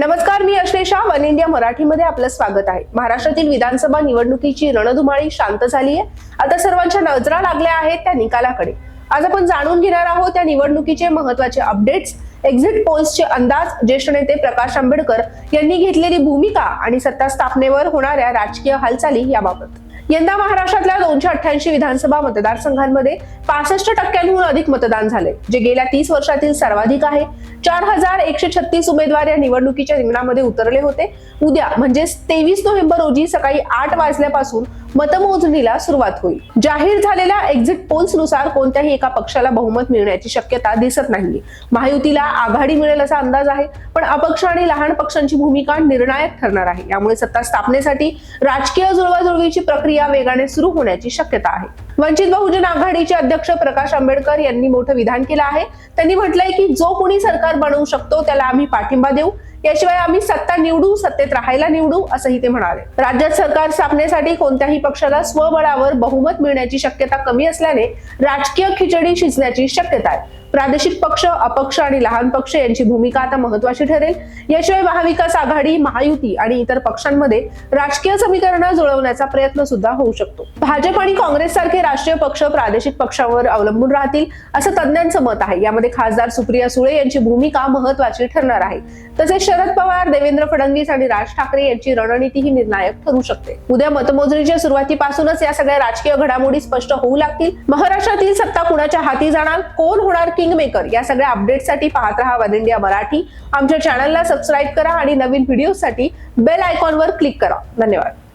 नमस्कार मी Ashlesha. One India मराठीमध्ये आपलं स्वागत आहे. महाराष्ट्रातील विधानसभा निवडणुकीची रणधुमाळी शांत झाली आहे. आता सर्वांच्या नजरा लागल्या आहेत त्या निकालाकडे. आज आपण जाणून घेणार आहोत त्या निवडणुकीचे महत्त्वाचे अपडेट्स एक्झिट पोल्सचे अंदाज. ज्येष्ठ नेते प्रकाश आंबेडकर यांनी घेतलेली भूमिका आणि सत्ता स्थापनेवर होणाऱ्या राजकीय हालचाली याबाबत. यंदा महाराष्ट्रातल्या दोनशे अठ्ठ्याऐंशी विधानसभा मतदारसंघांमध्ये पासष्ट टक्क्यांहून अधिक मतदान झाले जे गेल्या तीस वर्षातील सर्वाधिक आहे. चार हजार एकशे छत्तीस उमेदवार या निवडणुकीच्या रिंगणामध्ये उतरले होते. उद्या म्हणजेच तेवीस नोव्हेंबर रोजी सकाळी आठ वाजल्यापासून मतमोजणीला सुरुवात होईल. जाहीर झालेल्या एक्झिट पोल्सनुसार कोणत्याही एका पक्षाला बहुमत मिळण्याची शक्यता दिसत नाही महायुतीला आघाडी मिळेल असा अंदाज आहे पण अपक्ष आणि लहान पक्षांची भूमिका निर्णायक ठरणार आहे. यामुळे सत्ता स्थापनेसाठी राजकीय जुळवाजुळवीची प्रक्रिया वेगाने सुरू होण्याची शक्यता आहे. वंचित बहुजन आघाडीचे अध्यक्ष प्रकाश आंबेडकर यांनी मोठं विधान केलं आहे. त्यांनी म्हटलंय की जो कोणी सरकार बनवू शकतो त्याला आम्ही पाठिंबा देऊ. याशिवाय आम्ही सत्ता निवडू सत्तेत राहायला निवडू असंही ते म्हणाले. राज्यात सरकार स्थापनेसाठी कोणत्याही पक्षाला स्वबळावर बहुमत मिळण्याची शक्यता कमी असल्याने राजकीय खिचडी शिजण्याची शक्यता आहे. प्रादेशिक पक्ष अपक्ष आणि लहान पक्ष यांची भूमिका आता महत्वाची ठरेल. याशिवाय महाविकास आघाडी महायुती आणि इतर पक्षांमध्ये राजकीय समीकरणं जुळवण्याचा प्रयत्न सुद्धा होऊ शकतो. भाजप आणि काँग्रेस सारखे राष्ट्रीय पक्ष प्रादेशिक पक्षावर अवलंबून राहतील असं तज्ज्ञांचं मत आहे. यामध्ये खासदार सुप्रिया सुळे यांची भूमिका महत्वाची ठरणार आहे. तसेच शरद पवार देवेंद्र फडणवीस आणि राज ठाकरे यांची रणनीती ही निर्णायक ठरू शकते. उद्या मतमोजणीच्या सुरुवातीपासूनच या सगळ्या राजकीय घडामोडी स्पष्ट होऊ लागतील. महाराष्ट्रातील सत्ता कुणाच्या हाती जाणार? कोण होणार? किंग मेकर या सगळ्या अपडेटसाठी पाहत रहा वन इंडिया मराठी. आमच्या चॅनलला सबस्क्राईब करा आणि नवीन व्हिडिओसाठी बेल आयकॉनवर क्लिक करा. धन्यवाद.